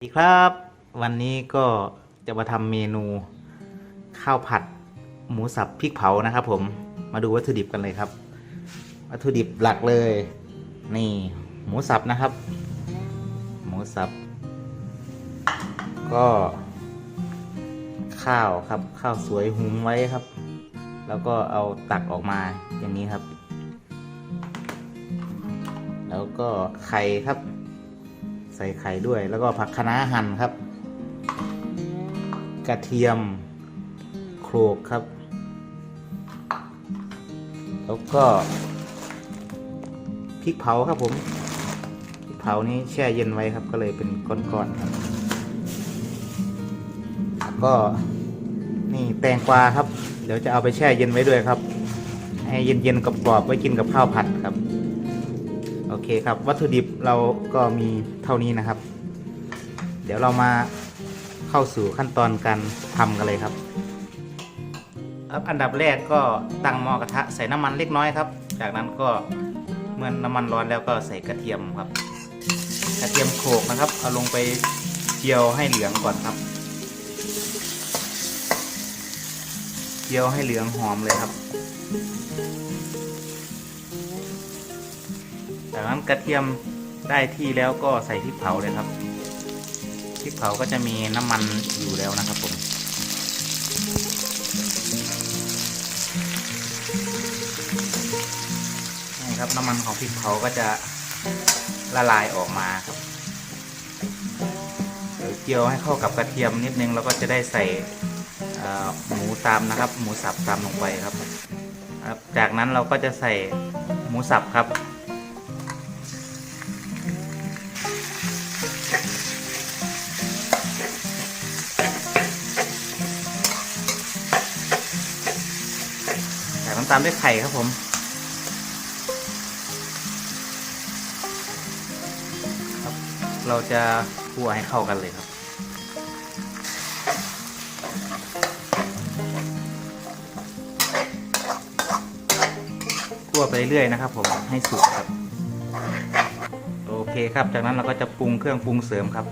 สวัสดีครับ วันนี้ก็จะมาทำเมนูข้าวผัดหมูสับพริกเผานะครับ ผมมาดูวัตถุดิบกันเลยครับ วัตถุดิบหลักเลย นี่หมูสับนะครับ หมูสับ ก็ ข้าวครับ ข้าวสวยหุงไว้ครับ แล้วก็เอาตักออกมาอย่างนี้ครับ แล้วก็ไข่ครับ ใส่ไข่ด้วย แล้วก็ผักคะน้าหั่นครับ กระเทียมโขลกครับ แล้วก็พริกเผาครับผมพริกเผานี้แช่เย็นไว้ครับ ก็เลยเป็นก้อนๆครับแล้วก็นี่แตงกวาครับ เดี๋ยวจะเอาไปแช่เย็นไว้ด้วยครับ ให้เย็นๆกรอบๆไว้กินกับข้าวผัดครับ โอเคครับ วัตถุดิบเราก็มีเท่านี้นะครับ เดี๋ยวเรามาเข้าสู่ขั้นตอนการทำกันเลยครับ อันดับแรกก็ตั้งหม้อกระทะใส่น้ำมันเล็กน้อยครับ จากนั้นก็เมื่อน้ำมันร้อนแล้วก็ใส่กระเทียมครับ กระเทียมโขลกนะครับ เอาลงไปเจียวให้เหลืองก่อนครับเจียวให้เหลืองหอมเลยครับ จากนั้นกระเทียมได้ที่แล้วก็ใส่พริกเผาเลยครับพริกเผาก็จะมีน้ำมันอยู่แล้วนะครับผมนี่ครับน้ำมันของพริกเผาก็จะละลายออกมาครับเดี๋ยวเจียวให้เข้ากับกระเทียมนิดนึงแล้วก็จะได้ใส่หมูตามนะครับ หมูสับตามลงไปครับ จากนั้นเราก็จะใส่หมูสับครับ ตาลด้วยไข่ครับผม ครับ เราจะคั่วให้เข้ากันเลยครับ คั่วไปเรื่อยนะครับผมให้สุกครับ โอเคครับ จากนั้นเราก็จะปรุงเครื่องปรุงเสริมครับ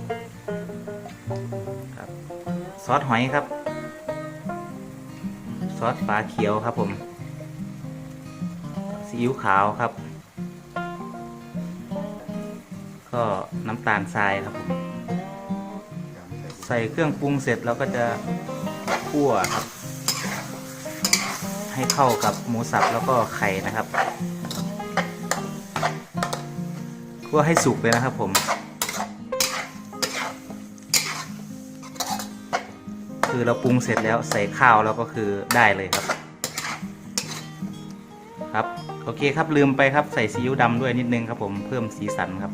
ครับ ซอสหอยครับ ซอสฝาเขียวครับผม ซีอิ๊วขาวครับ ก็น้ำตาลทรายครับผมใส่เครื่องปรุงเสร็จเราก็จะคั่วครับ ให้เข้ากับหมูสับแล้วก็ไข่นะครับคั่วให้สุกเลยนะครับผมคือเราปรุงเสร็จแล้วใส่ข้าวแล้วก็คือได้เลยครับ ครับ โอเคครับลืมไปครับใส่ซีอิ๊วดำด้วยนิดนึงครับผมเพิ่มสีสันครับ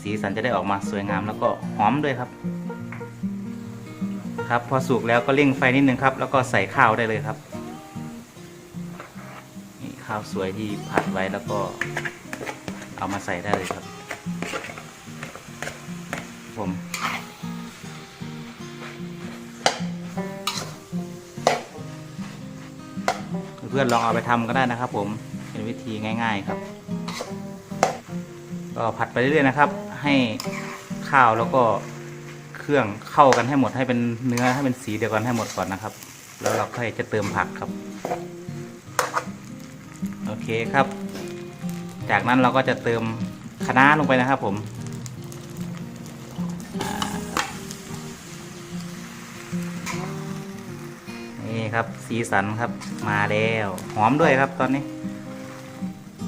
สีสันจะได้ออกมาสวยงามแล้วก็หอมด้วยครับ ครับพอสุกแล้วก็เร่งไฟนิดนึงครับ แล้วก็ใส่ข้าวได้เลยครับนี่ข้าวสวยที่ผัดไว้แล้วก็เอามาใส่ได้เลยครับ ผม เพื่อนๆลองเอาไปทำก็ได้นะครับ ผมเป็นวิธีง่าย ๆครับ ก็ผัดไปเรื่อยๆนะครับ ให้ข้าวแล้วก็เครื่องเข้ากันให้หมดให้เป็นเนื้อให้เป็นสีเดียวกันให้หมดก่อนนะครับ แล้วเราค่อยจะเติมผักครับ โอเคครับ จากนั้นเราก็จะเติมคะน้าลงไปนะครับ ผม ครับ สีสันครับมาแล้วหอมด้วยครับตอนนี้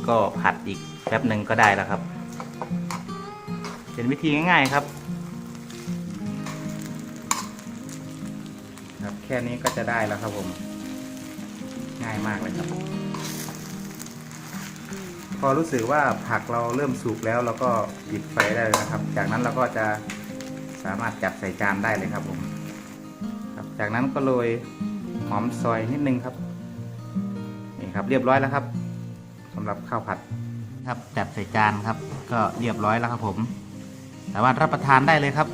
ก็ผัดอีกแป๊บหนึ่งก็ได้แล้วครับ เป็นวิธีง่ายๆครับครับ แค่นี้ก็จะได้แล้วครับผม ง่ายมากเลยครับ พอรู้สึกว่าผักเราเริ่มสุกแล้วเราก็ปิดไฟได้เลยนะครับ จากนั้นเราก็จะสามารถจัดใส่จานได้เลยครับผมครับจากนั้นก็โรย อมซอยนิดนึงครับนี่ครับเรียบร้อยแล้วครับสำหรับข้าวผัดครับจัดใส่จานครับ ก็เรียบร้อยแล้วครับผมสามารถรับประทานได้เลยครับ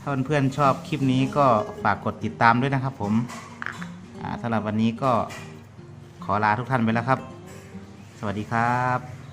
ถ้าเพื่อนๆชอบคลิปนี้ก็ฝากกดติดตามด้วยนะครับผมสำหรับวันนี้ก็ขอลาทุกท่านไปแล้วครับ สวัสดีครับ